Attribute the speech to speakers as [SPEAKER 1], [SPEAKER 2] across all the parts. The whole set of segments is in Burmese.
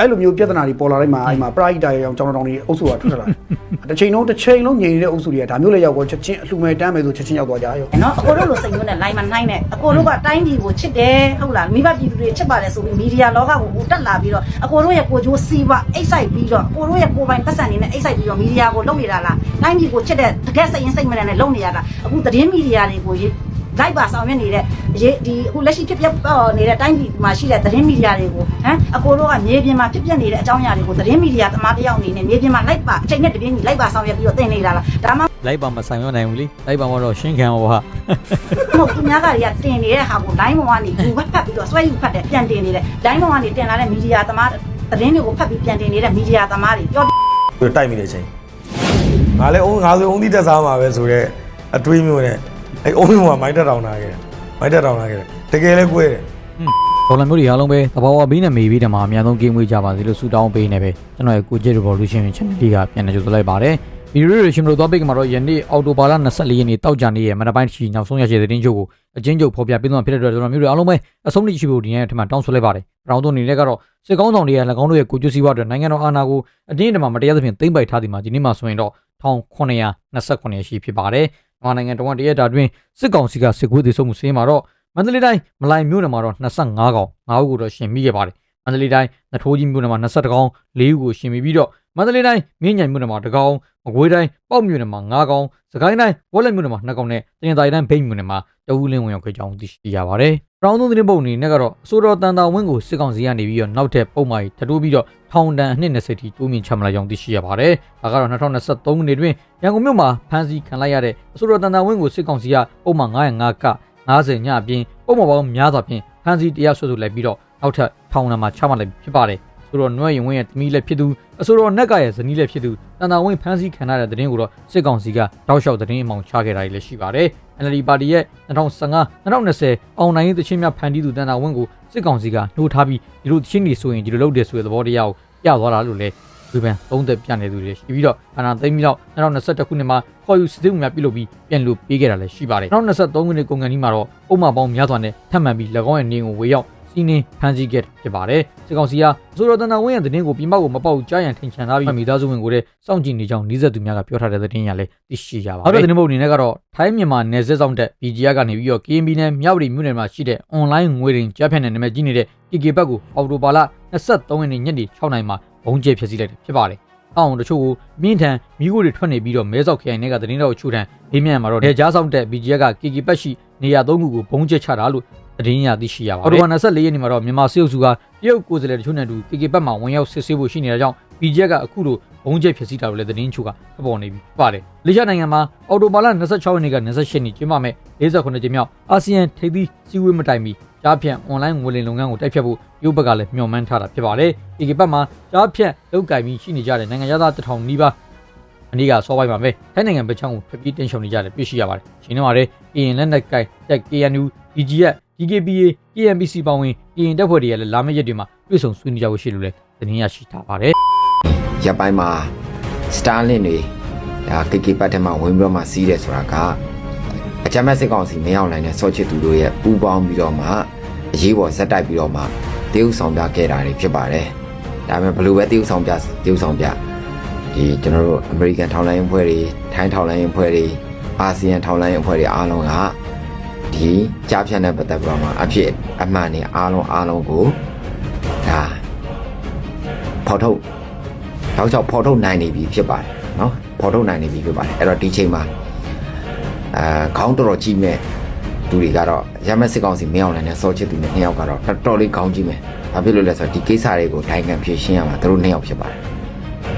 [SPEAKER 1] အဲ့လိုမျိုးပြဿနာတွေပေါ်လာတိုင်းမှာအဲ့မှာပရိုက်တာရောင်ကျောင်းတော်တောင်တွေအုပ်စုကထွက်လာတယ်တစ်ချိန်လုံးတစ်ချိန်လုံးငြိမ်နေတဲ့အုပ်စုတွေကဒါမျိုးလည်းရောက်တော့ချက်ချင်းအလှူမဲ့တမ်းမယ်ဆိုချက်ချင်းရောက်သွားကြရော
[SPEAKER 2] နော်အကိုတို့လိုစိတ်မျိုးနဲ့ line မနှိုင်းနဲ့အကိုတို့ကတိုင်းပြည်ကိုချစ်တယ်ဟုတ်လားမိဘပြည်သူတွေချစ်ပါတယ်ဆိုပြီးမီဒီယာလောကကိုဟိုတက်လာပြီးတော့အကိုတို့ရဲ့ကိုကြိုးစီးပွားအိတ်ဆိုင်ပြီးတော့အကိုတို့ရဲ့ကိုယ်ပိုင်ပတ်စံနေနဲ့အိတ်ဆိုင်ပြီးတော့မီဒီယာကိုလုပ်နေတာလားတိုင်းပြည်ကိုချစ်တဲ့တကယ်စိတ်ရင်းစိတ်မနဲ့လုပ်နေရတာအခုသတင်းမီဒီယာတွေကို လိုက်ပါဆောင်ရွက်နေတဲ့ဒီအခုလက်ရှိဖြစ်ပျက်နေတဲ့တိုင်းပြည်မှာရှိတဲ့သတင်းမီဒီယာတွေကိုဟမ်အကိုတို့ကမြေပြင်မှာဖြစ်ပျက်နေတဲ့အကြောင်းအရာတွေကိုသတင်းမီဒီယာသမားတယောက်အနေနဲ့မြေပြင်မှာလိုက်ပါအချိန်နဲ့တပြေးညီလိုက်ပါဆောင်ရွက်ပြီးတော့တင်နေတာလားဒါမှ
[SPEAKER 3] လိုက်ပါမဆိုင်မနိုင်ဘူးလေလိုက်ပါမတော့ရှင်းခံပါဟာ
[SPEAKER 2] မဟုတ်သူများကတွေကတင်နေတဲ့ဟာကို line ပေါ်ကနေယူဖတ်ဖတ်ပြီးတော့ဆွဲယူဖတ်တယ်ပြန်တင်နေတယ် line ပေါ်ကနေတင်လာတဲ့မီဒီယာသမားသတင်းတွေကိုဖတ်ပြီးပြန်တင်နေတဲ့မီဒီယာသမားတွေပြော
[SPEAKER 4] ပြီးတိုက်မိတဲ့အချိန်ငါလည်းအုံးငါဆိုအုံးသီးတက်စားမှာပဲဆိုတော့အတွေးမျိုးနဲ့ အဲအုံးမျိုးကမိုက်တက်တောင်လာခဲ့တယ်မိုက်တက်တောင်လာခဲ့တယ်တကယ်လဲကွဲတယ်
[SPEAKER 3] ဒေါ်လာမျိုးတွေအားလုံးပဲတဘာဝဘေးနဲ့မေးပြီးတမှာအများဆုံးဂိမ်းဝေးကြပါစေလို့ဆုတောင်းပေးနေပဲကျွန်တော်ရဲ့ကိုကြည့် revolution channel လေးကပြန်နေကြိုလိုက်ပါတယ်ဗီဒီယိုတွေရှင်တို့သွားပိတ်ကမှာတော့ယနေ့အော်တိုဘာလ24ရက်နေ့တောက်ကြနေ့ရဲ့မနက်ပိုင်းချီနောက်ဆုံးရရှိတဲ့တင်းချုပ်ကိုအချင်းချုပ်ဖော်ပြပေးသွားဖြစ်တဲ့အတွက်ကျွန်တော်မျိုးတွေအားလုံးပဲအဆုံးထိရှိဖို့ဒီနေ့အထက်မှာတောင်းဆိုလိုက်ပါတယ်။ပရောင်းသွင်းနေတဲ့ကတော့စစ်ကောင်းဆောင်တွေက၎င်းတို့ရဲ့ကိုကျူစီဘွားအတွက်နိုင်ငံတော်အာဏာကိုအတင်းအဓမ္မမတရားသဖြင့်သိမ်းပိုက်ထားသည်မှာဒီနေ့မှဆိုရင်တော့1929ရှိဖြစ်ပါတယ်။ မြန်မာနိုင်ငံတော်ကတရက်တာတွင်စစ်ကောင်စီကစစ်ကွေးသေးဆုံးမှုစင်းမှာတော့မန္တလေးတိုင်းမလိုင်မြို့နယ်မှာတော့25កောင်9ဦးကိုတော့ရှင်မိခဲ့ပါတယ်။ မန္တလေးတိုင်းနထိုးကြီးမြို့နယ်မှာ20ကောင်၄ဦးကိုရှင်ပြီးတော့မန္တလေးတိုင်းမြင်းညံမြို့နယ်မှာ2ကောင်မကွေးတိုင်းပေါ့မြို့နယ်မှာ9ကောင်စကိုင်းတိုင်းဝက်လက်မြို့နယ်မှာ2ကောင်နဲ့တင်သာရီတိုင်းဘိတ်မြို့နယ်မှာတဦးလင်းဝင်ရောက်ခဲ့ကြောင်းသိရှိရပါတယ်။တောင်သုံးသတင်းပုံအနေနဲ့ကတော့အစိုးရတန်တာဝင်းကိုစစ်ကောင်စီကနေပြီးတော့နောက်ထပ်ပုံမှားကြီးထထိုးပြီးတော့ထောင်ဒဏ်အနှစ်20ထိတိုးမြင့်ချမှတ်လာကြောင်းသိရှိရပါတယ်။ဒါကတော့2023ခုနှစ်တွင်ရန်ကုန်မြို့မှာဖမ်းဆီးခံလိုက်ရတဲ့အစိုးရတန်တာဝင်းကိုစစ်ကောင်စီကပုံမှား905က90ညအပြင်ပုံမှားပေါင်းများစွာဖြင့်ဖမ်းဆီးတရားစွဲဆိုလိုက်ပြီးတော့နောက်ထပ် ထောင်ဒဏ်မှာချမှတ်လိုက်ဖြစ်ပါတယ်။ဆိုတော့နွဲ့ရင်ဝင်းရဲ့သမီးလည်းဖြစ်သူအဆိုတော်နက်ကရဲ့ဇနီးလည်းဖြစ်သူတန်တာဝင်းဖမ်းဆီးခံရတဲ့သတင်းကိုတော့စစ်ကောင်စီကတောက်လျှောက်သတင်းအမောင်ချခဲ့တာလည်းရှိပါတယ်။ NLD ပါတီရဲ့2015 2020အောင်နိုင်ရေးသချင်းများဖန်တီးသူတန်တာဝင်းကိုစစ်ကောင်စီကနှိုးထားပြီးဒီလိုသချင်းတွေဆိုရင်ဒီလိုလုပ်တယ်ဆိုတဲ့သဘောတရားကိုပြသွားတာလို့လည်းဝေဖန်သုံးသက်ပြနေသူတွေရှိပြီးတော့အာဏာသိမ်းပြီးတော့2021ခုနှစ်မှာခေါ်ယူစစ်ဆေးမှုများပြုလုပ်ပြီးပြန်လို့ပေးခဲ့တာလည်းရှိပါတယ်2023ခုနှစ်ကုန်ကန်ဒီမှာတော့ပုံမှန်ပေါင်းများစွာနဲ့ထပ်မံပြီး၎င်းရဲ့နေကိုဝေရောက် စီးနင်းဖမ်းဆီးခဲ့ဖြစ်ပါတယ်စစ်ကောင်စီကအစိုးရတန်တာဝင်းရဲ့သတင်းကိုပြင်ပကိုမပေါက်ကြားရန်ထင်ချန်ထားပြီးမိသားစုဝင်ကိုလည်းစောင့်ကြည့်နေကြောင်းနီးစပ်သူများကပြောထားတဲ့သတင်းရလည်းသိရှိရပါတယ်နောက်တဲ့သတင်းပုတ်အနေနဲ့ကတော့ထိုင်းမြန်မာနယ်စပ်ဆောင်တဲ့ BGR ကနေပြီးတော့ KMB နဲ့မြောက်ရီမြို့နယ်မှာရှိတဲ့ online ငွေရင်ကြားဖြတ်တဲ့နာမည်ကြီးနေတဲ့ KK ဘက်ကိုအော်တိုဘာလ23ရက်နေ့ညနေ6နာရီမှာဘုံကျဲဖျက်ဆီးလိုက်တာဖြစ်ပါတယ်အောင်တချို့ကိုမြင့်ထန်မိခိုးတွေထွက်နေပြီးတော့မဲဆောက်ခရိုင်ထဲကသတင်းတော်ချို့ထန်ဒေးမြန်မှာတော့ဒေကြားဆောင်တဲ့ BGR က KK ဘက်ရှိနေရာသုံးခုကိုဘုံကျဲချတာလို့ သတင်းရသိရှိရပါတယ်အော်တိုဘာ24ရက်နေ့မှာတော့မြန်မာစစ်အုပ်စုကတရုတ်ကိုယ်စားလှယ်တချို့နဲ့အတူ KK ဘက်မှာဝင်ရောက်စစ်ဆေးဖို့ရှိနေတာကြောင့် BGR ကအခုလိုဘုံကျဲဖျက်ဆီးတာလို့လည်းသတင်းချို့ကထပ်ပေါ်နေပြီပါတယ်လေရှားနိုင်ငံမှာအော်တိုဘာလ26ရက်နေ့က28နှစ်ကျင်းပမဲ့58ကြိမ်မြောက်အာဆီယံထိပ်သီးစည်းဝေးမတိုင်မီကြားဖြန့် online ငွေလိမ်လုပ်ငန်းကိုတိုက်ဖြတ်ဖို့ရုပ်ဘက်ကလည်းမျှော်မှန်းထားတာဖြစ်ပါတယ်။ KK ဘက်မှာကြားဖြန့်လောက်ကင်ပြီးရှိနေကြတဲ့နိုင်ငံသားတစ်ထောင်နီးပါးအနည်းကစောပိုင်းမှာပဲထိုင်းနိုင်ငံဘက်ချောင်းကိုဖျက်ပြီးတင်ရှုံနေကြတယ်တွေ့ရှိရပါတယ်။ရှင်နေမှာလေ KN လက်နက်ကင်တက် KNU DGF DKBA KNPC ပေါင်းဝင် KN တပ်ဖွဲ့တွေကလည်းလာမယ့်ရက်တွေမှာတွေ့ဆုံဆွေးနွေးကြဖို့ရှိလို့လည်းသတင်းရရှိထားပါတယ်
[SPEAKER 5] ရပ်ပိုင်းမှာစတာလင်တွေဒါကေကေပတ်ထဲမှာဝင်ပြီးတော့မှစီးတယ်ဆိုတာကအကြမ်းမဲ့စစ်ကောင်စီမင်းအောင်လိုင်းနဲ့ဆော့ချစ်သူတို့ရဲ့ပူးပေါင်းပြီးတော့မှအရေးပေါ်ဇက်တိုက်ပြီးတော့မှတေးဥဆောင်ပြခဲ့တာတွေဖြစ်ပါတယ်။ဒါပေမဲ့ဘယ်လိုပဲတေးဥဆောင်ပြတေးဥဆောင်ပြဒီကျွန်တော်တို့အမေရိကန်ထောက်လိုင်းအဖွဲ့တွေ ထိုင်းထောက်လိုင်းအဖွဲ့တွေအာဆီယံထောက်လိုင်းအဖွဲ့တွေအားလုံးက ဒီကြားဖြတ်တဲ့ပတ်သက်ပြီးတော့မှအဖြစ်အမှန်တွေအားလုံးအားလုံးကိုဒါဖော်ထုတ် နောက်ကြောင့်ဖော်ထုတ်နိုင်နေပြီဖြစ်ပါတယ်เนาะဖော်ထုတ်နိုင်နေပြီဖြစ်ပါတယ်အဲ့တော့ဒီချိန်မှာအဲခေါင်းတော်တော်ကြီးမဲ့သူတွေကတော့ရမက်စစ်ကောင်စီမင်းအောင်နဲ့စောချစ်သူနဲ့နှစ်ယောက်ကတော့တော်တော်လေးခေါင်းကြီးမဲ့ဘာဖြစ်လို့လဲဆိုတော့ဒီကိစ္စတွေကိုဒိုင်ငံဖြေရှင်းရမှာသူတို့နှစ်ယောက်ဖြစ်ပါတယ်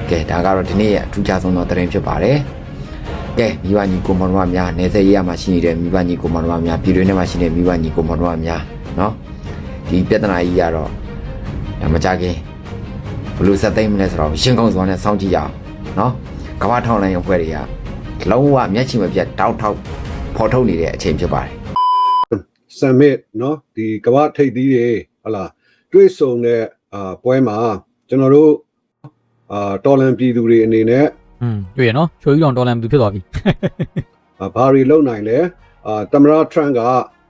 [SPEAKER 5] ကဲဒါကတော့ဒီနေ့ရဲ့အထူးခြားဆုံးသောသတင်းဖြစ်ပါတယ် ကဲမိဘညီကိုမောင်တို့များနေဆက်ရရမှာရှိနေတဲ့မိဘညီကိုမောင်တို့များပြည်တွင်းထဲမှာရှိနေတဲ့မိဘညီကိုမောင်တို့များเนาะဒီပြဿနာကြီးကတော့ဒါမကြခင် ဘလို့ဆက်သိမ်းမလဲဆိုတော့ရှင်းကောင်းစွာနဲ့စောင့်ကြည့်ရအောင်နော်ကမ္ဘာထောင်လိုင်းအဖွဲ့တွေကလုံးဝမျက်ခြေမပြတ်တောက်ထောက်ဖော်ထုတ်နေတဲ့အချိန်ဖြစ်ပါတယ်
[SPEAKER 6] summit เนาะဒီကမ္ဘာထိပ်သီးတွေဟလာတွေ့ဆုံတဲ့အာပွဲမှာကျွန်တော်တို့အာတော်လန်ပြည်သူတွေအနေနဲ့ ။
[SPEAKER 3] อืมတွေ့ရနော်ချိုကြီးတောင်တော်လန်သူဖြစ်သွားပြီ
[SPEAKER 6] ဘာတွေလုံနိုင်လဲအာတမရထရန်က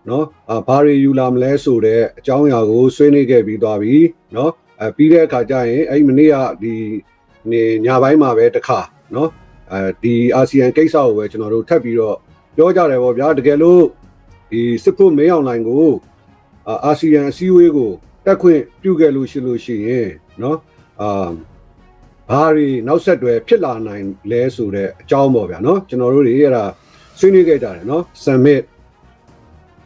[SPEAKER 6] နော်အာဘာတွေယူလာမလဲဆိုတဲ့အကြောင်းအရာကိုဆွေးနွေးခဲ့ပြီးသွားပြီနော်အဲပြီးတဲ့အခါကျရင်အဲ့မနေ့ကဒီနေညာပိုင်းမှာပဲတခါနော်အဲဒီအာဆီယံကိစ္စကိုပဲကျွန်တော်တို့ထပ်ပြီးတော့ပြောကြတယ်ဗောဗျာတကယ်လို့ဒီစစ်ဖို့မင်းအောင်လိုင်းကိုအာဆီယံအစည်းအဝေးကိုတက်ခွင့်ပြုခဲ့လို့ရှိလို့ရှိရင်နော်အာ ဘာတွေနောက်ဆက်တွဲဖြစ်လာနိုင်လဲဆိုတဲ့အကြောင်းပေါ့ဗျာနော်ကျွန်တော်တို့တွေအဲ့ဒါဆွေးနွေးခဲ့ကြတယ်နော် summit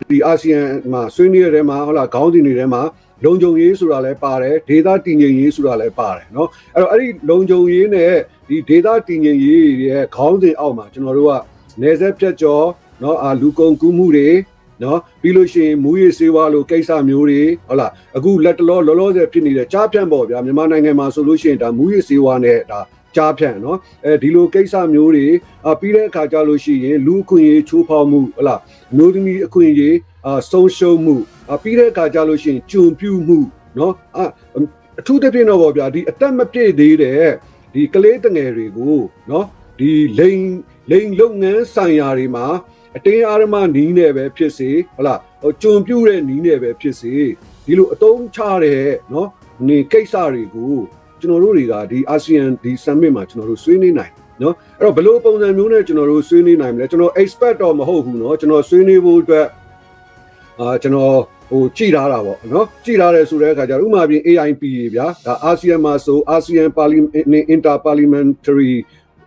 [SPEAKER 6] ဒီအာဆီယံမှာဆွေးနွေးရတဲ့မှာဟုတ်လားခေါင်းစဉ်တွေထဲမှာလုံခြုံရေးဆိုတာလည်းပါတယ်ဒေသတည်ငြိမ်ရေးဆိုတာလည်းပါတယ်เนาะအဲ့တော့အဲ့ဒီလုံခြုံရေးနဲ့ဒီဒေသတည်ငြိမ်ရေးရဲ့ခေါင်းစဉ်အောက်မှာကျွန်တော်တို့ကနေဆက်ဖြတ်ကျော်เนาะအာလူကုန်ကူးမှုတွေ နော်ပြီးလို့ရှိရင်မူရည်စေဝါလိုကိစ္စမျိုးတွေဟုတ်လားအခုလက်တလောလောလောဆယ်ဖြစ်နေတဲ့ကြားဖြန့်ပေါ့ဗျာမြန်မာနိုင်ငံမှာဆိုလို့ရှိရင်ဒါမူရည်စေဝါနဲ့ဒါကြားဖြန့်နော်အဲဒီလိုကိစ္စမျိုးတွေပြီးတဲ့အခါကျလို့ရှိရင်လူအခွင့်အရေးချိုးဖောက်မှုဟုတ်လားမျိုးသမီးအခွင့်အရေးဆုံးရှုံးမှုပြီးတဲ့အခါကျလို့ရှိရင်ကြုံပြူမှုနော်အထူးသဖြင့်တော့ဗောဗျာဒီအသက်မပြည့်သေးတဲ့ဒီကလေးတငယ်တွေကိုနော်ဒီလိန်လိန်လုပ်ငန်းဆိုင်ရာတွေမှာ အတင်းအားမနီးနဲ့ပဲဖြစ်စေဟလာကြုံပြူတဲ့နီးနဲ့ပဲဖြစ်စေဒီလိုအတုံးချတဲ့နော်နေကိစ္စတွေကိုကျွန်တော်တို့တွေကဒီ ASEAN ဒီ summit မှာကျွန်တော်တို့ဆွေးနွေးနိုင်နော်အဲ့တော့ဘလို့ပုံစံမျိုးနဲ့ကျွန်တော်တို့ဆွေးနွေးနိုင်မလဲကျွန်တော် expert တော့မဟုတ်ဘူးနော်ကျွန်တော်ဆွေးနွေးဖို့အတွက်အာကျွန်တော်ဟိုကြည်ထားတာပေါ့နော်ကြည်ထားတယ်ဆိုတဲ့အခါကျတော့ဥမာပြင် AIP ဗျာဒါ ASEAN မှာဆို ASEAN Parliament Inter Parliamentary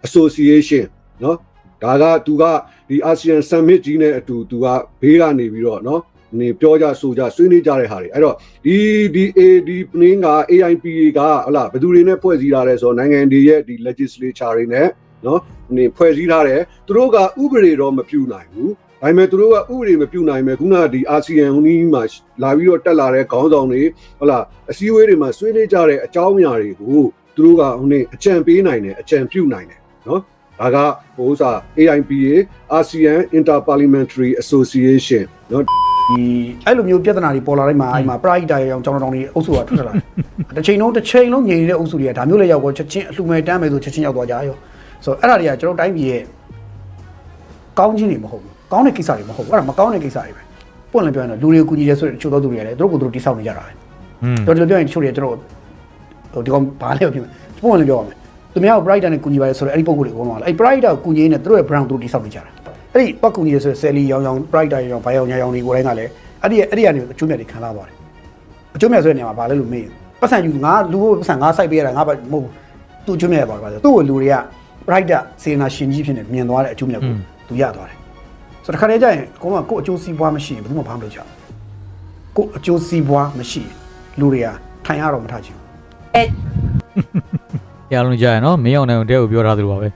[SPEAKER 6] Association နော် ဒါကသူကဒီ ASEAN Summit ကြီးနဲ့အတူသူကဘေးကနေပြီးတော့နော်နေပြောကြဆိုကြဆွေးနွေးကြတဲ့ဟာတွေအဲ့တော့ဒီဒီ AD ပနင်းက AIPA ကဟလာဘယ်သူတွေနဲ့ဖွဲ့စည်းထားလဲဆိုတော့နိုင်ငံတွေရဲ့ဒီ legislature တွေနဲ့နော်နေဖွဲ့စည်းထားတယ်သူတို့ကဥပဒေတော့မပြုနိုင်ဘူးဒါပေမဲ့သူတို့ကဥပဒေမပြုနိုင်မဲ့ခုနကဒီအာဆီယံဟိုနီးမှာလာပြီးတော့တက်လာတဲ့ခေါင်းဆောင်တွေဟုတ်လားအစည်းအဝေးတွေမှာဆွေးနွေးကြတဲ့အကြောင်းအရာတွေကိုသူတို့ကဟိုနေအကြံပေးနိုင်တယ်အကြံပြုနိုင်တယ်နော် ဒါကဟိုဥစား AIPA ASEAN Interparliamentary Association နော်
[SPEAKER 1] ဒီအဲ့လိုမျိုးပြဿနာတွေပေါ်လာတိုင်းမှာအဲ့မှာ pride တိုင်အောင်ကျောင်းတော်တွေအုပ်စုကထွက်လာတယ်တစ်ချိန်လုံးတစ်ချိန်လုံးငြိမ်နေတဲ့အုပ်စုတွေကဒါမျိုးလည်းရောက်တော့ချက်ချင်းအလှူမဲ့တမ်းမယ်ဆိုချက်ချင်းရောက်သွားကြရောဆိုတော့အဲ့ဒါတွေကကျွန်တော်တိုင်းပြည်ရဲ့ကောင်းခြင်းတွေမဟုတ်ဘူးကောင်းတဲ့ကိစ္စတွေမဟုတ်ဘူးအဲ့ဒါမကောင်းတဲ့ကိစ္စတွေပဲပွင့်လည်းပြောရင်တော့လူတွေကိုကူညီရဲဆိုတဲ့ချို့သောသူတွေကလည်းသူတို့ကိုယ်သူတို့တိဆောက်နေကြတာပဲ
[SPEAKER 3] อืม
[SPEAKER 1] တော်တော်ပြောရင်ချို့တွေကျွန်တော်ဟိုဒီကောင်ဘာလဲပြောပွင့်လည်းပြောရမယ် သူများကို brighter နဲ့ကူညီပါလေဆိုတော့အဲ့ဒီပုံကိုယ်တွေကိုပြောမှာအဲ့ brighter ကိုကူညီနေသူတို့ရဲ့ brand သူတို့တိဆောက်နေကြတာအဲ့ဒီပတ်ကူညီရဲဆိုတဲ့ Sally ရောင်ရောင် brighter ရောင်ဘာရောင်ညာရောင်တွေကိုယ်တိုင်းကလည်းအဲ့ဒီအဲ့ဒီကနေအကျိုးမြတ်တွေခံလာပါတယ်အကျိုးမြတ်ဆိုတဲ့နေရာမှာဘာလဲလို့မေးပတ်စံယူငါလူကိုပတ်စံငါစိုက်ပေးရတာငါမဟုတ်ဘူးသူအကျိုးမြတ်ရပါပါသူ့ကိုလူတွေက brighter စေနာရှင်ကြီးဖြစ်နေမြင်သွားတဲ့အကျိုးမြတ်ကိုသူရသွားတယ်ဆိုတော့ခါလေးကျရင်အကုန်လုံးကကိုယ့်အကျိုးစီးပွားမရှိရင်ဘယ်သူမှဘာမှမလုပ်ကြဘူးကိုယ့်အကျိုးစီးပွားမရှိရင်လူတွေကထိုင်ရတော့မထချင်ဘူး
[SPEAKER 3] တရားလုံးကြားရနော်မင်းအောင်နိုင်တဲ့ကိုပြောထားသလိုပါပဲ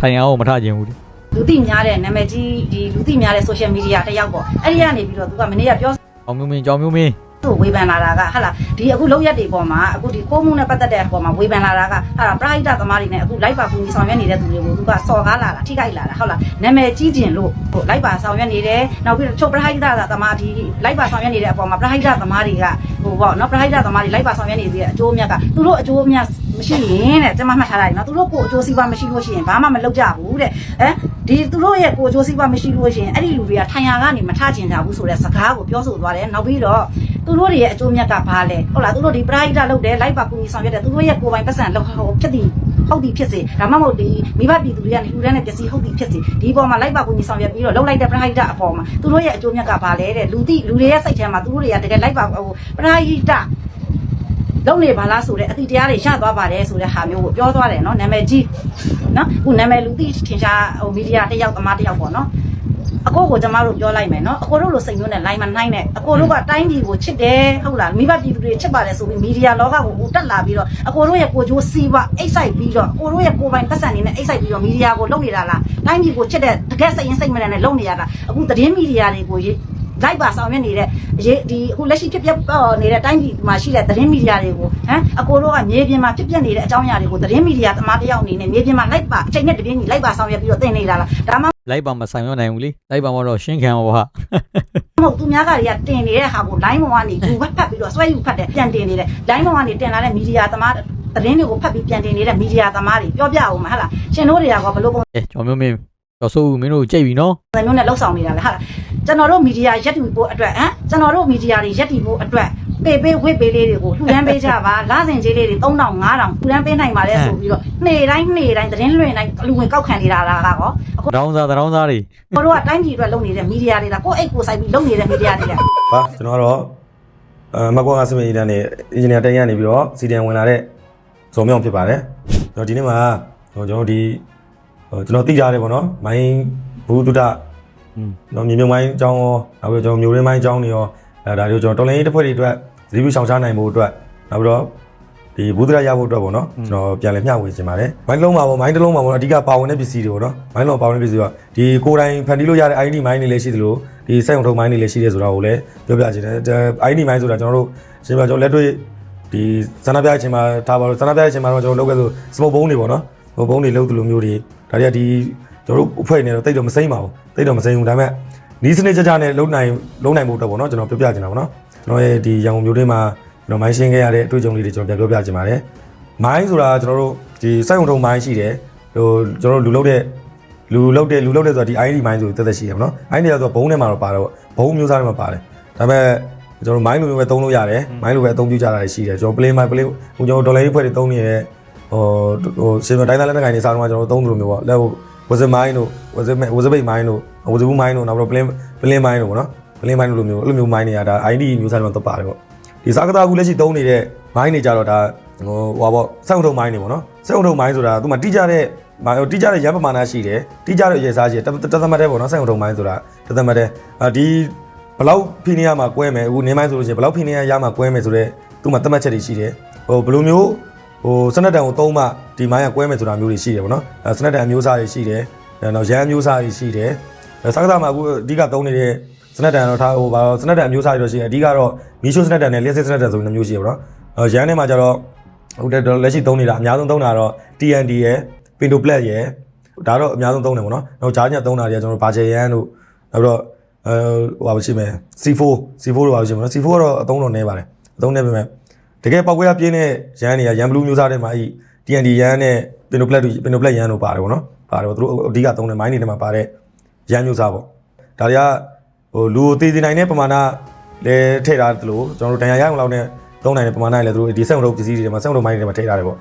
[SPEAKER 3] ထိုင်အောင်မထခြင်းဘူးလေ
[SPEAKER 2] လူသိများတဲ့နာမည်ကြီးဒီလူသိများတဲ့ social media တစ်ယောက်ပေါ့အဲ့ဒီကနေပြီးတော့သူကမနေ့ကပြော
[SPEAKER 3] အောင်မျိုးမင်းကြောင်မျိုးမင်း
[SPEAKER 2] သူ့ဝေဖန်လာတာကဟာလာဒီအခုလောက်ရက်တွေပေါ်မှာအခုဒီကိုမှုနဲ့ပတ်သက်တဲ့ပေါ်မှာဝေဖန်လာတာကဟာလာပရိဒတ်သမားတွေနဲ့အခုလိုက်ပါကူညီဆောင်ရွက်နေတဲ့သူတွေကိုသူကစော်ကားလာတာထိခိုက်လာတာဟုတ်လားနာမည်ကြီးကျင်လို့ဟိုလိုက်ပါဆောင်ရွက်နေတယ်နောက်ပြီးတော့ချုပ်ပရိဒတ်သမားဒီလိုက်ပါဆောင်ရွက်နေတဲ့အပေါ်မှာပရိဒတ်သမားတွေကဟိုပေါ့နော်ပရိဒတ်သမားတွေလိုက်ပါဆောင်ရွက်နေတဲ့အကျိုးအမြတ်ကသူတို့အကျိုးအမြတ်မရှိရင်တဲ့ကျွန်မမှတ်ထားလိုက်နော်သူတို့ကိုအကျိုးစီးပွားမရှိလို့ရှိရင်ဘာမှမလုပ်ကြဘူးတဲ့အဲ ဒီသူတို့ရဲ့ကိုအကျိုးစီးပွားမရှိလို့ရှိရင်အဲ့ဒီလူတွေကထိုင်ရာကနေမထကျင်ကြဘူးဆိုတဲ့စကားကိုပြောဆိုသွားတယ်နောက်ပြီးတော့သူတို့တွေရဲ့အကျိုးမြတ်ကဘာလဲဟုတ်လားသူတို့ဒီပရိုက်တာလုပ်တယ်လိုက်ပါကူညီဆောင်ရွက်တယ်သူတို့ရဲ့ကိုယ်ပိုင်ပတ်စံလောက်ဟောဖြစ်သည်ဟုတ်သည်ဖြစ်စေဒါမှမဟုတ်ဒီမိဘပြည်သူတွေကနေလူတန်းနဲ့ပစ္စည်းဟုတ်သည်ဖြစ်စေဒီပေါ်မှာလိုက်ပါကူညီဆောင်ရွက်ပြီးတော့လောက်လိုက်တဲ့ပရိုက်တာအပေါ်မှာသူတို့ရဲ့အကျိုးမြတ်ကဘာလဲတဲ့လူသိလူတွေရဲ့စိတ်ထဲမှာသူတို့တွေကတကယ်လိုက်ပါဟိုပရိုက်တာ လုံးနေပါလားဆိုတဲ့အတိတရားတွေရသွားပါတယ်ဆိုတဲ့ဟာမျိုးကိုပြောသွားတယ်နော်နာမည်ကြီးနော်အခုနာမည်လူသိထင်ရှားဟိုမီဒီယာတစ်ယောက်သမားတစ်ယောက်ပေါ့နော်အကိုကိုကျမတို့ပြောလိုက်မယ်နော်အကိုတို့လိုစိတ်မျိုးနဲ့ line မနှိုင်းနဲ့အကိုတို့ကတိုင်းပြည်ကိုချစ်တယ်ဟုတ်လားမိဘပြည်သူတွေချစ်ပါတယ်ဆိုပြီးမီဒီယာလောကကိုဦးတက်လာပြီးတော့အကိုတို့ရဲ့ကိုကြိုးစီးပွားအိတ်ဆိုင်ပြီးတော့အကိုတို့ရဲ့ကိုယ်ပိုင်ပတ်စံနေနဲ့အိတ်ဆိုင်ပြီးတော့မီဒီယာကိုလုပ်နေတာလားတိုင်းပြည်ကိုချစ်တဲ့တကယ်စိတ်ရင်းစိတ်မနဲ့လုပ်နေရတာအခုသတင်းမီဒီယာတွေကိုလိုက်ပါဆောင်ရွက်နေတဲ့ ရေးဒီအခုလက်ရှိဖြစ်ပျက်နေတဲ့တိုင်းပြည်မှာရှိတဲ့သတင်းမီဒီယာတွေကိုဟမ်အကိုတို့ကမြေပြင်မှာဖြစ်ပျက်နေတဲ့အကြောင်းအရာတွေကိုသတင်းမီဒီယာသမားတစ်ယောက်အနေနဲ့မြေပြင်မှာလိုက်ပါအချိန်နဲ့တပြင်းကြီးလိုက်ပါဆောင်ရွက်ပြီးတော့သင်နေတာလားဒါမှ
[SPEAKER 3] လိုက်ပါမဆိုင်ရနိုင်ဘူးလေလိုက်ပါမတော့ရှင်းခံပါဟာ
[SPEAKER 2] မဟုတ်သူများကတွေကတင်နေတဲ့ဟာကို line ပေါ်ကနေယူဖတ်ဖတ်ပြီးတော့ဆွဲယူဖတ်တယ်ပြန်တင်နေတယ် line ပေါ်ကနေတင်လာတဲ့မီဒီယာသမားသတင်းတွေကိုဖတ်ပြီးပြန်တင်နေတဲ့မီဒီယာသမားတွေပြောပြအောင်မဟုတ်လားရှင်တို့တွေကဘယ်လိုပုံ
[SPEAKER 3] အဲကြောင်မျိုးမင်းကျော်စိုးဦးမင်းတို့ကြိတ်ပြီနော်
[SPEAKER 2] စံမျိုးနဲ့လှုပ်ဆောင်နေတာလဲဟာလား ကျွန်တော်တို့မီဒီယာရက်တည်ဖို့အတွက်ဟမ်ကျွန်တော်တို့မီဒီယာတွေရက်တည်ဖို့အတွက်ပေပေးဝစ်ပေးလေးတွေကိုလှူဒန်းပေးကြပါလစဉ်ကြီးလေးတွေ3000 5000လှူဒန်းပေးနိုင်ပါလေဆိုပြီးတော့နေ့တိုင်းနေ့တိုင်းသတင်းလွှင့်တိုင်းလူဝင်ကောက်ခံနေတာလားကောအခု
[SPEAKER 3] တောင်းစားတောင်းစားတွေ
[SPEAKER 2] တို့ကတိုင်းပြည်အတွက်လုပ်နေတဲ့မီဒီယာတွေကကိုယ့်အိတ်ကိုစိုက်ပြီးလုပ်နေတဲ့မီဒီယာတွေက
[SPEAKER 4] ပါကျွန်တော်ကတော့အဲမကွာကစမီတန်းနေအင်ဂျင်နီယာတန်းရနေပြီးတော့စီတန်ဝင်လာတဲ့ဇော်မြောင်ဖြစ်ပါတယ်ကျွန်တော်ဒီနေ့မှာဟိုကျွန်တော်ဒီဟိုကျွန်တော်သိကြတယ်ပေါ့နော်မိုင်းဘူးတုဒ္ဒ
[SPEAKER 3] อืม
[SPEAKER 4] တော့မြေမြုံမိုင်းအကြောင်းရောနောက်ပြီးတော့ကျွန်တော်မျိုးရင်းမိုင်းအကြောင်းတွေရောအဲဒါတွေကိုကျွန်တော်တော်လိုင်းရေးတစ်ဖွဲ့တွေအတွက်ရီဗီယူဆောင်ရှားနိုင်ဖို့အတွက်နောက်ပြီးတော့ဒီဘူးဒရရဖို့အတွက်ပေါ့နော်ကျွန်တော်ပြန်လည်မျှဝေချင်ပါတယ်မိုင်းတစ်လုံးမှာပေါ့မိုင်းတစ်လုံးမှာပေါ့အဓိကပါဝင်တဲ့ပစ္စည်းတွေပေါ့နော်မိုင်းလုံးပါဝင်တဲ့ပစ္စည်းကဒီကိုယ်တိုင်ဖန်တီးလို့ရတဲ့ ID မိုင်းတွေလည်းရှိသလိုဒီစက်ရုံထုံမိုင်းတွေလည်းရှိတယ်ဆိုတာကိုလည်းပြောပြချင်တယ်ဒါ ID မိုင်းဆိုတာကျွန်တော်တို့ရှင်ပြကျွန်တော်လက်တွေ့ဒီဇနပြအချိန်မှာထားပါလို့ဇနပြအချိန်မှာတော့ကျွန်တော်လုပ်ခဲ့ဆိုစမုတ်ဘုံတွေပေါ့နော်စမုတ်ဘုံတွေလုပ်သလိုမျိုးတွေဒါတွေကဒီ ကျွန်တော်တို့အဖွဲ့နေတော့တိတ်တော့မစိမ့်ပါဘူးတိတ်တော့မစိမ့်ဘူးဒါပေမဲ့နီးစနစ်ကြကြနဲ့လုံနိုင်လုံနိုင်ဖို့အတွက်ပေါ့နော်ကျွန်တော်ပြောပြချင်တာပေါ့နော်ကျွန်တော်ရဲ့ဒီရန်ကုန်မြို့တွင်းမှာကျွန်တော်မိုင်းရှင်းခဲ့ရတဲ့အတွေ့အကြုံလေးတွေကျွန်တော်ပြန်ပြောပြချင်ပါတယ်မိုင်းဆိုတာကျွန်တော်တို့ဒီစိုက်ုံထုံမိုင်းရှိတယ်ဟိုကျွန်တော်တို့လူလုတဲ့လူလုတဲ့လူလုတဲ့ဆိုတာဒီ ID မိုင်းဆိုတက်တက်ရှိတယ်ပေါ့နော် ID ကဆိုဘုံထဲမှာတော့ပါတော့ဘုံမျိုးစားထဲမှာပါတယ်ဒါပေမဲ့ကျွန်တော်မိုင်းလိုမျိုးပဲသုံးလို့ရတယ်မိုင်းလိုပဲအသုံးပြုကြတာရှိတယ်ကျွန်တော် play မိုင်း play ဟိုကျွန်တော်ဒေါ်လာရေးဖွဲ့တွေသုံးနေတဲ့ဟိုဟိုရှင်မတိုင်းသားလက်နက်ကိုင်တွေစားတော့ကျွန်တော်သုံးတယ်လို့မျိုးပေါ့လက် ဝဇမိုင်းတို့ဝဇဝဇပိတ်မိုင်းတို့ဝဇဘူးမိုင်းတို့နောက်တော့ play play မိုင်းတို့ပေါ့နော် play မိုင်းတို့လိုမျိုးအဲ့လိုမျိုးမိုင်းတွေကဒါ ID မျိုးစားတွေမှာတော့ပါတယ်ပေါ့ဒီစားကစားကူလက်ရှိသုံးနေတဲ့မိုင်းတွေကြတော့ဒါဟိုဟွာပေါ့စောင့်ထုံမိုင်းတွေပေါ့နော်စောင့်ထုံမိုင်းဆိုတာသူမှတိကျတဲ့မိုင်းတိကျတဲ့ရန်ပမာဏရှိတယ်တိကျတဲ့ရေစားရှိတယ်တသမတ်တဲ့ပေါ့နော်စောင့်ထုံမိုင်းဆိုတာတသမတ်တဲ့အာဒီဘလောက်ဖိနေရမှာကွဲမယ်အခုနေမိုင်းဆိုလို့ရှိရင်ဘလောက်ဖိနေရရမှာကွဲမယ်ဆိုတော့သူမှတတ်မှတ်ချက်တွေရှိတယ်ဟိုဘယ်လိုမျိုး ဟိုစနက်တန်ကိုသုံးမှဒီမိုင်းကကွဲမယ်ဆိုတာမျိုးတွေရှိတယ်ပေါ့နော်အဲစနက်တန်အမျိုးအစားတွေရှိတယ်နောက်ရန်အမျိုးအစားတွေရှိတယ်စားကစားမှာအခုအဓိကသုံးနေတဲ့စနက်တန်တော့ထားဟိုဘာစနက်တန်အမျိုးအစားတွေတော့ရှိတယ်အဓိကတော့မီရှိုးစနက်တန်နဲ့လျှက်စစ်စနက်တန်ဆိုပြီးနှမျိုးရှိတယ်ပေါ့နော်အဲရန်ထဲမှာကျတော့ဟုတ်တယ်လက်ရှိသုံးနေတာအများဆုံးသုံးတာတော့ TND ရယ် Pinto Black ရယ်ဒါတော့အများဆုံးသုံးတယ်ပေါ့နော်နောက်ဂျားညက်သုံးတာတွေကကျွန်တော်ဘာချေရန်တို့နောက်တော့အဲဟိုပါရှိမယ် C4 C4 တို့ပါရှိမယ်နော် C4 ကတော့အသုံးတော့နည်းပါတယ်အသုံးနည်းပေမဲ့ တကယ်ပောက်ကွဲရပြင်းတဲ့ရန်တွေကရန်ဘလူးမျိုးစားတွေမှာအဲ့ TND ရန်နဲ့ Pinto Black တို့ Pinto Black ရန်တို့ပါတယ်ပေါ့နော်ပါတယ်ပေါ့သူတို့အဓိကသုံးတဲ့မိုင်းတွေထဲမှာပါတဲ့ရန်မျိုးစားပေါ့ဒါတွေကဟိုလူကိုတည်တည်နိုင်တဲ့ပမာဏလဲထည့်ထားတယ်လို့ကျွန်တော်တို့တန်ရာရအောင်လောက်နဲ့သုံးနိုင်တဲ့ပမာဏလည်းသူတို့ဒီစက်ုံတို့ပစ္စည်းတွေထဲမှာစက်ုံတို့မိုင်းတွေထဲမှာထည့်ထားတယ်ပေါ့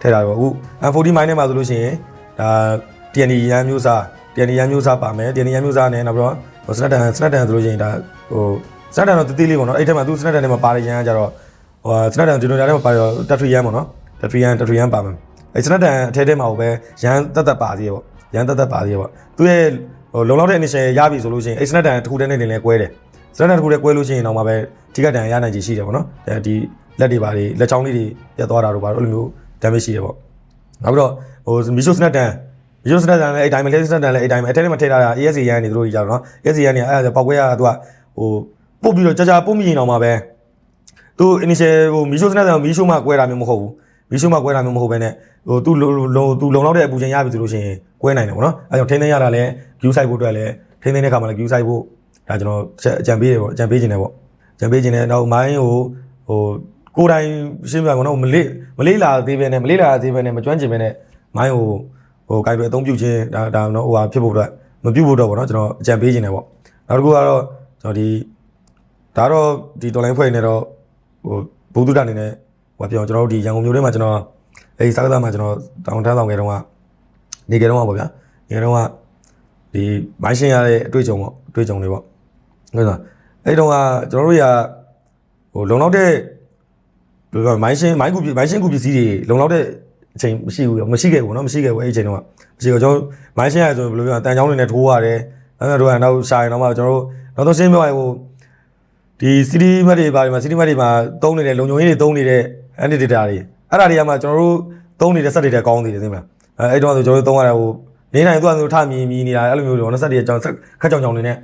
[SPEAKER 4] ထည့်ထားတယ်ပေါ့အခု M40 မိုင်းထဲမှာဆိုလို့ရှိရင်ဒါ TND ရန်မျိုးစား TND ရန်မျိုးစားပါမယ် TND ရန်မျိုးစားနဲ့နောက်ပြီးတော့ဟိုစနက်တန်စနက်တန်ဆိုလို့ရှိရင်ဒါဟိုစနက်တန်တော့တတိလေးပေါ့နော်အဲ့ထက်မှာသူစနက်တန်ထဲမှာပါတဲ့ရန်ကကြတော့ ဟိုစနက်တန်ဂျူနိုတာထဲမှာပါတော့တက်ထရီရန်ပေါ့နော်တက်ထရီရန်တက်ထရီရန်ပါမယ်အဲ့စနက်တန်အထဲထဲမှာပဲရန်တက်တက်ပါသေးရပေါ့ရန်တက်တက်ပါသေးရပေါ့သူရဲ့ဟိုလုံလောက်တဲ့ initial ရပြီဆိုလို့ရှိရင်အဲ့စနက်တန်တစ်ခုတည်းနဲ့တင်လဲကွဲတယ်စနက်တန်တစ်ခုတည်းကွဲလို့ရှိရင်တော့မှပဲထိကတန်ရနိုင်ချေရှိတယ်ပေါ့နော်အဲဒီလက်တွေပါတွေလက်ချောင်းလေးတွေပြတ်သွားတာတို့ပါတော့အဲ့လိုမျိုး damage ရှိတယ်ပေါ့နောက်ပြီးတော့ဟိုမီရှိုစနက်တန်မီရှိုစနက်တန်လည်းအဲ့တိုင်းပဲလက်စနက်တန်လည်းအဲ့တိုင်းပဲအထက်ထဲမှာထည့်ထားတာ ASA ရန်နေတို့ကြီးကြတော့နော် ASA ရန်နေအဲ့ဒါပောက်ကွဲရတာသူကဟိုပုတ်ပြီးတော့ကြာကြာပုတ်မိရင်တော့မှပဲ သူ initial ဟိုမီရှိုစနက်တန်မီရှိုမှကွဲတာမျိုးမဟုတ်ဘူးမီရှိုမှကွဲတာမျိုးမဟုတ်ဘဲနဲ့ဟိုသူလုံသူလုံလောက်တဲ့အပူချိန်ရပြီဆိုလို့ရှိရင်ကွဲနိုင်တယ်ပေါ့နော်အဲကြောင့်ထိန်းသိမ်းရတာလည်း view site ဖို့အတွက်လည်းထိန်းသိမ်းတဲ့ခါမှာလည်း view site ဖို့ဒါကျွန်တော်အကြံပေးတယ်ပေါ့အကြံပေးခြင်းတယ်ပေါ့အကြံပေးခြင်းတယ်နောက်မိုင်းဟိုဟိုကိုယ်တိုင်ရှင်းပြကောနော်မလေးမလေးလာသေးပဲနဲ့မလေးလာသေးပဲနဲ့မကျွမ်းကျင်ပဲနဲ့မိုင်းဟိုဟိုကိုင်တွေအသုံးပြုခြင်းဒါဒါနော်ဟိုဟာဖြစ်ဖို့အတွက်မပြုတ်ဖို့တော့ပေါ့နော်ကျွန်တော်အကြံပေးခြင်းတယ်ပေါ့နောက်တစ်ခုကတော့ကျွန်တော်ဒီဒါတော့ဒီ online ဖွဲ့နေတော့ ဟိုဘုဒ္ဓတာအနေနဲ့ဟိုပြောကျွန်တော်တို့ဒီရန်ကုန်မြို့ထဲမှာကျွန်တော်အဲဒီစကားသားမှာကျွန်တော်တောင်ထမ်းဆောင်ခဲ့တော့ကနေကြတော့ပါဗျာနေကြတော့ကဒီမိုင်းရှင်းရတဲ့အတွေ့အကြုံပေါ့အတွေ့အကြုံတွေပေါ့ဟုတ်လားအဲ့တော့ကကျွန်တော်တို့ရဟိုလုံလောက်တဲ့ဘယ်လိုပြောမိုင်းရှင်းမိုင်းကူမိုင်းရှင်းကူပစ္စည်းတွေလုံလောက်တဲ့အချိန်မရှိဘူးမရှိခဲ့ဘူးเนาะမရှိခဲ့ဘူးအဲ့ဒီအချိန်တုန်းကမရှိဘူးကျွန်တော်မိုင်းရှင်းရဆိုရင်ဘယ်လိုပြောတန်ချောင်းတွေနဲ့ထိုးရတယ်အဲ့တော့နောက်ရှာရင်တော့မှကျွန်တော်တို့နောက်တော့ရှင်းပြောရင်ဟို ဒီစီတီမတ်တွေဘာတွေမှာစီတီမတ်တွေမှာသုံးနေတဲ့လုံခြုံရေးတွေသုံးနေတဲ့ anti data တွေအဲ့ဒါတွေကမှကျွန်တော်တို့သုံးနေတဲ့ set တွေတက်ကောင်းသေးတယ်သိမလားအဲအဲ့တော့ဆိုကျွန်တော်တို့သုံးရတာဟိုနေနိုင်သူကဆိုထမြည်မြည်နေတာအဲ့လိုမျိုးတွေဟို set တွေကြောင်ခက်ကြောင်ကြောင်နေနဲ့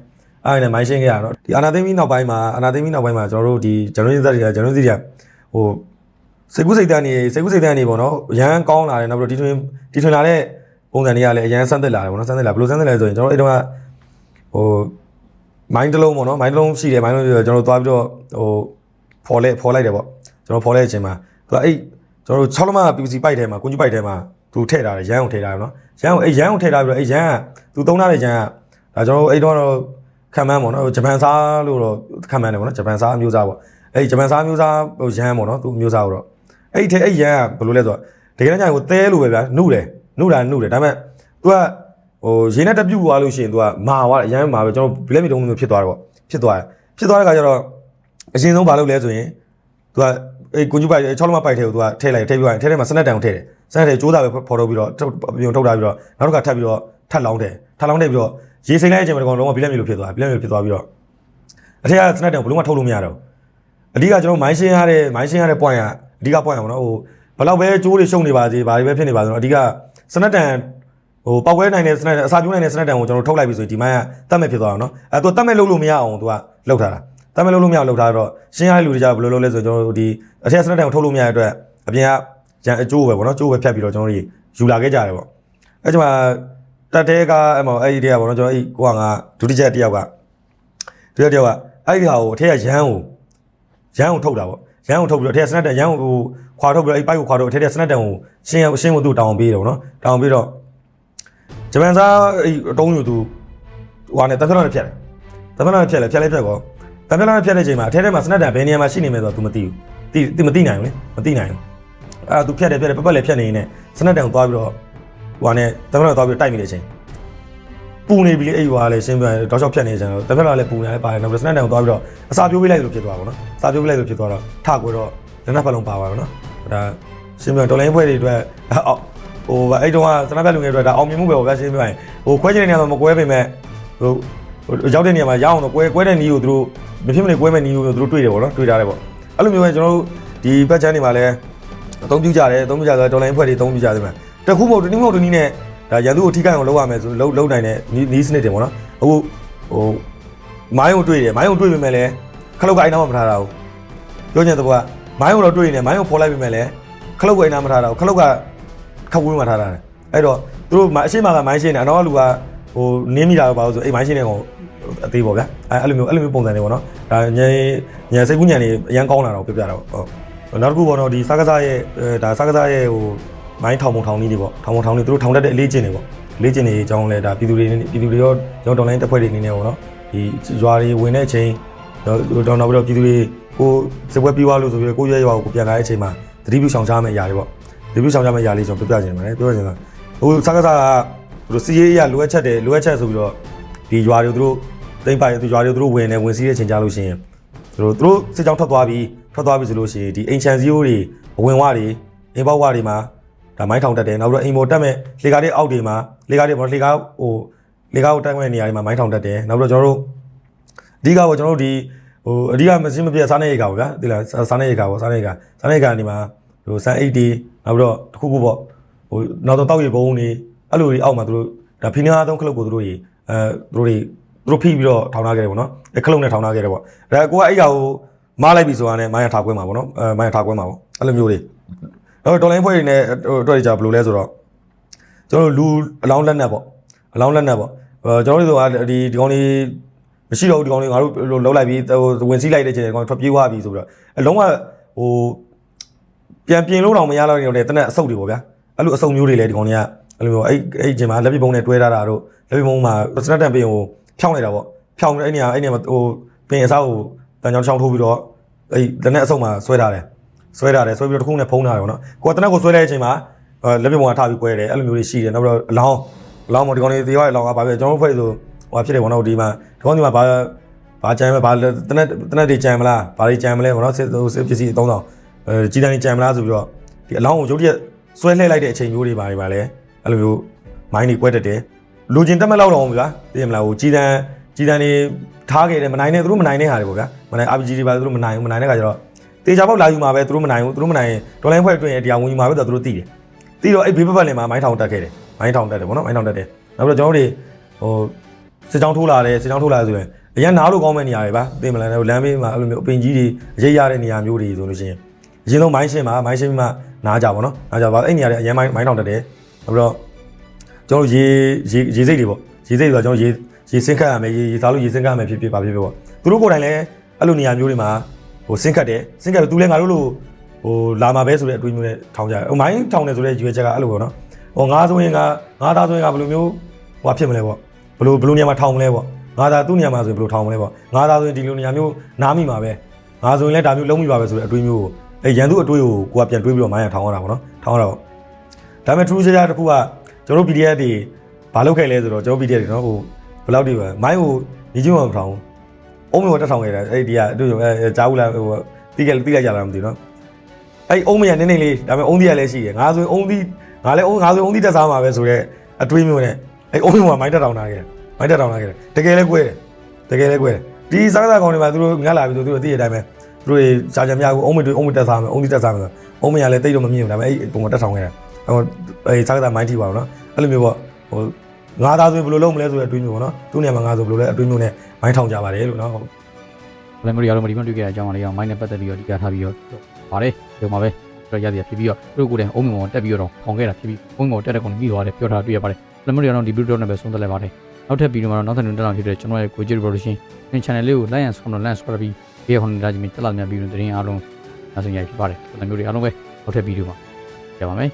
[SPEAKER 4] အဲ့ဒါနဲ့မိုင်းရှင်းခဲ့ရတော့ဒီအာနာသိမီနောက်ပိုင်းမှာအာနာသိမီနောက်ပိုင်းမှာကျွန်တော်တို့ဒီ generation set တွေက generation တွေကဟိုစိတ်ကူးစိတ်တန်းနေစိတ်ကူးစိတ်တန်းနေပေါ့နော်အရန်ကောင်းလာတယ်နောက်ပြီးတော့ဒီထွင်ဒီထွင်လာတဲ့ပုံစံတွေကလည်းအရန်ဆန်းသက်လာတယ်ပေါ့နော်ဆန်းသက်လာဘယ်လိုဆန်းသက်လဲဆိုရင်ကျွန်တော်တို့အဲ့တော့ဟို မိုင်းတစ်လုံးပေါ့နော်မိုင်းတစ်လုံးရှိတယ်မိုင်းလုံးကျွန်တော်တို့သွားပြီးတော့ဟိုဖော်လဲဖော်လိုက်တယ်ပေါ့ကျွန်တော်ဖော်လဲအချိန်မှာသူကအဲ့ကျွန်တော်တို့6လမ PVC ပိုက်ထဲမှာကွန်ကြီးပိုက်ထဲမှာသူထည့်ထားတယ်ရန်အောင်ထည့်ထားတယ်နော်ရန်အောင်အဲ့ရန်အောင်ထည့်ထားပြီးတော့အဲ့ရန်ကသူသုံးထားတဲ့ရန်ကဒါကျွန်တော်တို့အဲ့တော့တော့ခံမှန်းပေါ့နော်ဂျပန်စားလို့တော့ခံမှန်းတယ်ပေါ့နော်ဂျပန်စားအမျိုးစားပေါ့အဲ့ဒီဂျပန်စားမျိုးစားဟိုရန်ပေါ့နော်သူမျိုးစားတော့အဲ့ဒီထဲအဲ့ရန်ကဘယ်လိုလဲဆိုတော့တကယ်တမ်းကျရင်ဟိုသဲလိုပဲဗျာနှုတ်တယ်နှုတ်တာနှုတ်တယ်ဒါပေမဲ့ तू က ဟိုရေနဲ့တပြုတ်သွားလို့ရှိရင်သူကမာသွားတယ်အရန်မာပဲကျွန်တော်ဘလက်မီတုံးမျိုးဖြစ်သွားတယ်ပေါ့ဖြစ်သွားတယ်ဖြစ်သွားတဲ့ခါကျတော့အရင်ဆုံးမလုပ်လဲဆိုရင်သူကအေးကွန်ကျူပိုက်6လုံးမပိုက်ထဲကိုသူကထည့်လိုက်ထည့်ပြီးရင်ထဲထဲမှာစနက်တန်ကိုထည့်တယ်စနက်တန်ကြိုးစားပဲဖော်ထုတ်ပြီးတော့ပြုံထုတ်တာပြီးတော့နောက်တစ်ခါထပ်ပြီးတော့ထပ်လောင်းတယ်ထပ်လောင်းတယ်ပြီးတော့ရေစိမ့်လိုက်တဲ့အချိန်မှာတကောင်လုံးဝဘလက်မီလိုဖြစ်သွားဘလက်မီလိုဖြစ်သွားပြီးတော့အထက်ကစနက်တန်ကိုဘလုံးမထုတ်လို့မရတော့အဓိကကျွန်တော်မိုင်းရှင်းရတဲ့မိုင်းရှင်းရတဲ့ point ကအဓိက point ပါနော်ဟိုဘလောက်ပဲကြိုးတွေရှုံနေပါစေဘာတွေပဲဖြစ်နေပါစေတော့အဓိကစနက်တန် ဟိုပောက်ကွဲနိုင်တဲ့စနက်အစာပြိုးနိုင်တဲ့စနက်တန်ကိုကျွန်တော်ထုတ်လိုက်ပြီဆိုရင်ဒီမိုင်းကတတ်မဲ့ဖြစ်သွားအောင်နော်အဲသူတတ်မဲ့လုပ်လို့မရအောင်သူကလောက်ထားတာတတ်မဲ့လုပ်လို့မရအောင်လောက်ထားတော့ရှင်းရတဲ့လူတွေကြဘယ်လိုလုပ်လဲဆိုကျွန်တော်တို့ဒီအထက်စနက်တန်ကိုထုတ်လို့မရတဲ့အတွက်အပြင်ကရန်အကျိုးပဲဗောနော်ကျိုးပဲဖြတ်ပြီးတော့ကျွန်တော်တို့ယူလာခဲ့ကြတယ်ဗောအဲကျွန်မတက်တဲကအဲ့မော်အဲ့ဒီတည်းကဗောနော်ကျွန်တော်အဲ့ကိုကငါဒုတိယတယောက်ကဒုတိယတယောက်ကအဲ့ဒီဟာကိုအထက်ကရန်ကိုရန်ကိုထုတ်တာပေါ့ရန်ကိုထုတ်ပြီးတော့အထက်စနက်တန်ရန်ကိုဟိုခွာထုတ်ပြီးတော့အဲ့ပိုက်ကိုခွာထုတ်အထက်စနက်တန်ကိုရှင်းရရှင်းဖို့သူတောင်းပေးတယ်ပေါ့နော်တောင်းပေးတော့ ဂျပန်စားအဲ့အတုံးယူသူဟိုဟာနဲ့တန်ဖက်လောက်နဲ့ဖြတ်တယ်တန်ဖက်လောက်နဲ့ဖြတ်လဲဖြတ်လဲဖြတ်ကောတန်ဖက်လောက်နဲ့ဖြတ်တဲ့ချိန်မှာအထက်ထဲမှာစနက်တန်ဘယ်နေရာမှာရှိနေမယ်ဆိုတော့ तू မသိဘူးသိသိမသိနိုင်ဘူးလေမသိနိုင်ဘူးအဲ့ဒါ तू ဖြတ်တယ်ဖြတ်တယ်ပတ်ပတ်လဲဖြတ်နေနေစနက်တန်ကိုသွားပြီးတော့ဟိုဟာနဲ့တန်ဖက်လောက်သွားပြီးတိုက်မိတဲ့အချိန်ပူနေပြီလေအဲ့ဟိုဟာလေရှင်းပြတောက်ချောက်ဖြတ်နေကြတယ်တန်ဖက်လောက်လည်းပူနေတယ်ပါတယ်နောက်ပြီးစနက်တန်ကိုသွားပြီးတော့အစာပြိုးပေးလိုက်လို့ဖြစ်သွားပါဘောနော်အစာပြိုးပေးလိုက်လို့ဖြစ်သွားတော့ထကွေတော့လက်နက်ဖက်လုံးပါပါဘောနော်ဒါရှင်းပြတော်လိုင်းဖွဲ့တွေအတွက်အော် ဟိုအဲ့တုန်းကစနက်ဖက်လူငယ်တွေအတွက်ဒါအောင်မြင်မှုပဲပေါ့ဗျာရှင်းပြရင်ဟိုခွဲချင်တဲ့နေရာမှာမကွဲပေမဲ့ဟိုဟိုရောက်တဲ့နေရာမှာရအောင်တော့ကွဲကွဲတဲ့နီးကိုသူတို့မဖြစ်မနေကွဲမဲ့နီးကိုသူတို့တွေ့တယ်ပေါ့နော်တွေ့ထားတယ်ပေါ့အဲ့လိုမျိုးပဲကျွန်တော်တို့ဒီဘက်ချမ်းတွေမှာလည်းအသုံးပြုကြတယ်အသုံးပြုကြတယ်တော်လိုင်းဖွဲ့တွေအသုံးပြုကြတယ်မှာတခုမဟုတ်တနည်းမဟုတ်တနည်းနဲ့ဒါရန်သူကိုထိခိုက်အောင်လုပ်ရမယ်ဆိုလုပ်လုပ်နိုင်တဲ့နီးစနစ်တွေပေါ့နော်အခုဟိုမိုင်းကိုတွေ့တယ်မိုင်းကိုတွေ့ပေမဲ့လည်းခလုတ်ကအိုင်နာမထားတာဘူးပြောချင်တဲ့ဘောကမိုင်းကိုတော့တွေ့နေတယ်မိုင်းကိုဖော်လိုက်ပေမဲ့လည်းခလုတ်ကအိုင်နာမထားတာဘူးခလုတ်က ခောက်ဝင်းမှာထားတာတယ်အဲ့တော့သူတို့အရှိမကမိုင်းရှင်းတယ်အနောက်ကလူကဟိုနင်းမိတာတော့ပါလို့ဆိုအိမ်မိုင်းရှင်းတဲ့ကောင်အသေးပေါ့ဗျာအဲအဲ့လိုမျိုးအဲ့လိုမျိုးပုံစံတွေပေါ့နော်ဒါညံညံစိတ်ကူးညံနေအရန်ကောင်းလာတော့ပြပြတာပေါ့ဟုတ်နောက်တစ်ခုပေါ့နော်ဒီစကားစားရဲ့ဒါစကားစားရဲ့ဟိုမိုင်းထောင်ပုံထောင်နည်းတွေပေါ့ထောင်ပုံထောင်နည်းသူတို့ထောင်တတ်တဲ့အလေးကျင့်တွေပေါ့လေးကျင့်တွေအကြောင်းလဲဒါပြည်သူတွေပြည်သူတွေရောကျွန်တော်တော်လိုင်းတပ်ဖွဲ့တွေအနေနဲ့ပေါ့နော်ဒီရွာတွေဝင်တဲ့အချိန်တော့နောက်ပြီးတော့ပြည်သူတွေကိုစပွဲပြီးသွားလို့ဆိုပြီးကိုရဲရွာကိုပြန်လာတဲ့အချိန်မှာသတိပြုဆောင်ရှားမယ့်အရာတွေပေါ့ သတိပြုဆောင်ရှားမယ့်အရာလေးကျွန်တော်ပြပြချင်ပါတယ်ပြောချင်တာဟိုစကားစားကသူတို့စီးရေးအရာလိုအပ်ချက်တယ်လိုအပ်ချက်ဆိုပြီးတော့ဒီရွာတွေသူတို့တိမ့်ပိုင်သူရွာတွေသူတို့ဝင်နေဝင်စီးတဲ့အချိန်ကြလို့ရှိရင်သူတို့သူတို့စစ်ကြောင်းထွက်သွားပြီးထွက်သွားပြီဆိုလို့ရှိရင်ဒီအိမ်ချန်စီယိုတွေအဝင်ဝတွေအိမ်ပေါက်ဝတွေမှာဒါမိုင်းထောင်တက်တယ်နောက်ပြီးတော့အိမ်ပေါ်တက်မဲ့လေကားတွေအောက်တွေမှာလေကားတွေပေါ့လေကားဟိုလေကားကိုတက်မဲ့နေရာတွေမှာမိုင်းထောင်တက်တယ်နောက်ပြီးတော့ကျွန်တော်တို့အဓိကပေါ့ကျွန်တော်တို့ဒီဟိုအဓိကမစင်းမပြတ်စားနေရေကာပေါ့ဗျာဒီလားစားနေရေကာပေါ့စားနေရေကာစားနေရေကာနေမှာဟိုဆန်အိတ်တွေ နောက်ပြီးတော့တစ်ခုခုပေါ့ဟိုနောက်တော့တောက်ရီဘုံတွေအဲ့လိုတွေအောက်မှာသူတို့ဒါဖိနာသုံးခလုတ်ကိုသူတို့ကြီးအဲသူတို့တွေသူတို့ဖိပြီးတော့ထောင်ထားခဲ့တယ်ပေါ့နော်အဲခလုတ်နဲ့ထောင်ထားခဲ့တယ်ပေါ့ဒါကိုကအဲ့ကောင်ကိုမားလိုက်ပြီဆိုတာနဲ့မိုင်းရထားခွဲမှာပေါ့နော်အဲမိုင်းရထားခွဲမှာပေါ့အဲ့လိုမျိုးတွေတော့တော်လိုင်းဖွဲ့တွေနဲ့တွေ့ကြဘယ်လိုလဲဆိုတော့ကျွန်တော်တို့လူအလောင်းလက်နက်ပေါ့အလောင်းလက်နက်ပေါ့အဲကျွန်တော်တို့ကဒီဒီကောင်လေးမရှိတော့ဘူးဒီကောင်လေးငါတို့လောက်လိုက်ပြီးဟိုဝင်စီးလိုက်တဲ့ချိန်ကောင်ထွက်ပြေးသွားပြီဆိုပြီးတော့အလုံးကဟို ပြန်ပြင်လို့တော့မရတော့တဲ့တနက်အဆုတ်တွေပေါ့ဗျာအဲ့လိုအဆုတ်မျိုးတွေလည်းဒီကောင်လေးကအဲ့လိုမျိုးအဲ့အဲ့ချိန်မှာလက်ပြပုံနဲ့တွဲထားတာတို့လက်ပြပုံမှာစနက်တန်ပင်ကိုဖြောင်းလိုက်တာပေါ့ဖြောင်းအဲ့နေရာအဲ့နေရာမှာဟိုပင်အစားကိုတန်ချောင်းချောင်းထိုးပြီးတော့အဲ့တနက်အဆုတ်မှာဆွဲထားတယ်ဆွဲထားတယ်ဆွဲပြီးတော့တစ်ခုနဲ့ဖုံးထားတယ်ပေါ့နော်ကိုကတနက်ကိုဆွဲတဲ့အချိန်မှာလက်ပြပုံကထားပြီး꿰တယ်အဲ့လိုမျိုးတွေရှိတယ်နောက်ပြီးတော့အလောင်းအလောင်းမဒီကောင်လေးတေးရအလောင်းကဘာပဲကျွန်တော်တို့ဖွဲ့ဆိုဟိုဖြစ်တယ်ပေါ့နော်ဒီမှာဒီကောင်ဒီမှာဘာဘာကြံမဘာတနက်တနက်တွေကြံမလားဘာတွေကြံမလဲပေါ့နော်စစ်စစ်ပစ္စည်းအသုံးဆောင် အဲကြီးတန်းတွေကြံမလားဆိုပြီးတော့ဒီအလောင်းကိုရုပ်တရက်ဆွဲလှည့်လိုက်တဲ့အချိန်မျိုးတွေပါတွေပါလဲအဲ့လိုမျိုးမိုင်းတွေ꿰တတ်တယ်လူချင်းတက်မဲ့လောက်တော့ဗျာသိရမလားဟိုကြီးတန်းကြီးတန်းတွေထားခဲ့တယ်မနိုင်နဲ့သူတို့မနိုင်တဲ့ဟာတွေပေါ့ဗျာမနိုင် RPG တွေပါသူတို့မနိုင်ဘူးမနိုင်တဲ့ခါကျတော့တေချာပေါက်လာယူမှာပဲသူတို့မနိုင်ဘူးသူတို့မနိုင်ရင်ဒေါ်လိုင်းဖွဲ့အတွင်းရဲ့တရားဝင်ယူမှာပဲသူတို့သိတယ်သိတော့အဲ့ဘေးပတ်ပတ်လင်မှာမိုင်းထောင်တက်ခဲ့တယ်မိုင်းထောင်တက်တယ်ပေါ့နော်မိုင်းထောင်တက်တယ်နောက်ပြီးတော့ကျွန်တော်တို့ဟိုစစ်ကြောင်းထိုးလာတယ်စစ်ကြောင်းထိုးလာဆိုရင်အရင်နားလို့ကောင်းမဲ့နေရာတွေပါသိမလားလမ်းဘေးမှာအဲ့လိုမျိုးအပင်ကြီးတွေရိပ်ရတဲ့နေရာမျိုးတွေဆိုလို့ရှိရင် အရင်ဆုံးမိုင်းရှင်းမှာမိုင်းရှင်းပြီးမှနားကြပါတော့နားကြပါအဲ့နေရာတွေအရင်မိုင်းမိုင်းထောင်တက်တယ်နောက်ပြီးတော့ကျွန်တော်ရေရေရေစိတ်တွေပေါ့ရေစိတ်ဆိုတော့ကျွန်တော်ရေရေစင်းခတ်ရမယ်ရေရေသားလို့ရေစင်းခတ်ရမယ်ဖြစ်ဖြစ်ပါဖြစ်ဖြစ်ပေါ့သူတို့ကိုယ်တိုင်လည်းအဲ့လိုနေရာမျိုးတွေမှာဟိုစင်းခတ်တယ်စင်းခတ်ပြီးသူလည်းငါတို့လိုဟိုလာမှာပဲဆိုတဲ့အတွေးမျိုးနဲ့ထောင်ကြတယ်ဟိုမိုင်းထောင်တယ်ဆိုတဲ့ရွေးချက်ကအဲ့လိုပေါ့နော်ဟိုငါးဆိုရင်ကငါးသားဆိုရင်ကဘယ်လိုမျိုးဟိုဖြစ်မလဲပေါ့ဘယ်လိုဘယ်လိုနေရာမှာထောင်မလဲပေါ့ငါးသားသူ့နေရာမှာဆိုရင်ဘယ်လိုထောင်မလဲပေါ့ငါးသားဆိုရင်ဒီလိုနေရာမျိုးနားမိမှာပဲငငါဆိုရင်လည်းဒါမျိုးလုံးမိပါပဲဆိုတဲ့အတွေးမျိုးကို အဲရန်သူအတွေးကိုကိုကပြန်တွေးပြီးတော့မိုင်းရထောင်းရတာပေါ့နော်ထောင်းရတာပေါ့ဒါပေမဲ့ true ရှားတစ်ခုကကျွန်တော်တို့ PDF တွေဘာလုပ်ခဲ့လဲဆိုတော့ကျွန်တော် PDF တွေနော်ဟိုဘယ်လောက်တွေပဲမိုင်းကိုညီချင်းမှမထောင်းဘူးအုံးမျိုးတက်ထောင်ခဲ့တာအဲ့ဒီကအတွေ့အဲကြားဘူးလားဟိုတီးခဲ့တီးလိုက်ကြလားမသိဘူးနော်အဲ့အုံးမရနည်းနည်းလေးဒါပေမဲ့အုံးသီးရလည်းရှိတယ်ငါဆိုရင်အုံးသီးငါလည်းအုံးငါဆိုရင်အုံးသီးတက်စားမှာပဲဆိုတော့အတွေးမျိုးနဲ့အဲ့အုံးမျိုးကမိုင်းတက်ထောင်တာခဲ့မိုင်းတက်ထောင်တာခဲ့တကယ်လည်းကွဲတယ်တကယ်လည်းကွဲတယ်ဒီစားစားကောင်တွေမှာသူတို့ငတ်လာပြီဆိုသူတို့သိတဲ့အတိုင်းပဲ သူတို့စာကြများကိုအုံးမတွေအုံးမတက်စားမယ်အုံးသီးတက်စားမယ်ဆိုအုံးမရလည်းတိတ်တော့မမြင်ဘူးဒါပေမဲ့အဲ့ပုံကတက်ထောင်ခဲ့တာဟိုအဲ့စားစားမိုင်းထိပါတော့နော်အဲ့လိုမျိုးပေါ့ဟိုငါသားဆိုရင်ဘယ်လိုလုပ်မလဲဆိုတဲ့အတွေးမျိုးပေါ့နော်သူ့နေရာမှာငါဆိုဘယ်လိုလဲအတွေးမျိုးနဲ့မိုင်းထောင်ကြပါတယ်လို့နော်
[SPEAKER 3] လမ်းမရီအားလုံးဒီမှာတွေ့ခဲ့တဲ့အကြောင်းအရာလေးအောင်မိုင်းနဲ့ပတ်သက်ပြီးတော့ဒီကထားပြီးတော့ပါတယ်ဒီမှာပဲတော့ရသည်ဖြစ်ပြီးတော့သူတို့ကိုယ်တိုင်အုံးမြုံတက်ပြီးတော့ထောင်ခဲ့တာဖြစ်ပြီးအုံးမြုံတက်တဲ့ကောင်ပြီးသွားတယ်ပြောထားတွေ့ရပါတယ်လမ်းမရီအားလုံးဒီဗီဒီယိုနဲ့ပဲဆုံးသက်လိုက်ပါတယ်နောက်ထပ်ဗီဒီယိုမှာတော့နောက်ထပ်တက်လာဖြစ်တဲ့ကျွန်တော်ရဲ့ကိုကြီး revolution ဒီ channel လေးကို like and subscribe like subscribe ပြီးဘေးခွန်လာကြည့်တက်လာမြတ်ပြီးတော့တင်အားလုံးနောက်ဆုံးရဖြစ်ပါတယ်ဒီလိုမျိုးတွေအားလုံးပဲနောက်ထပ်ဗီဒီယိုမှာကြပါမယ်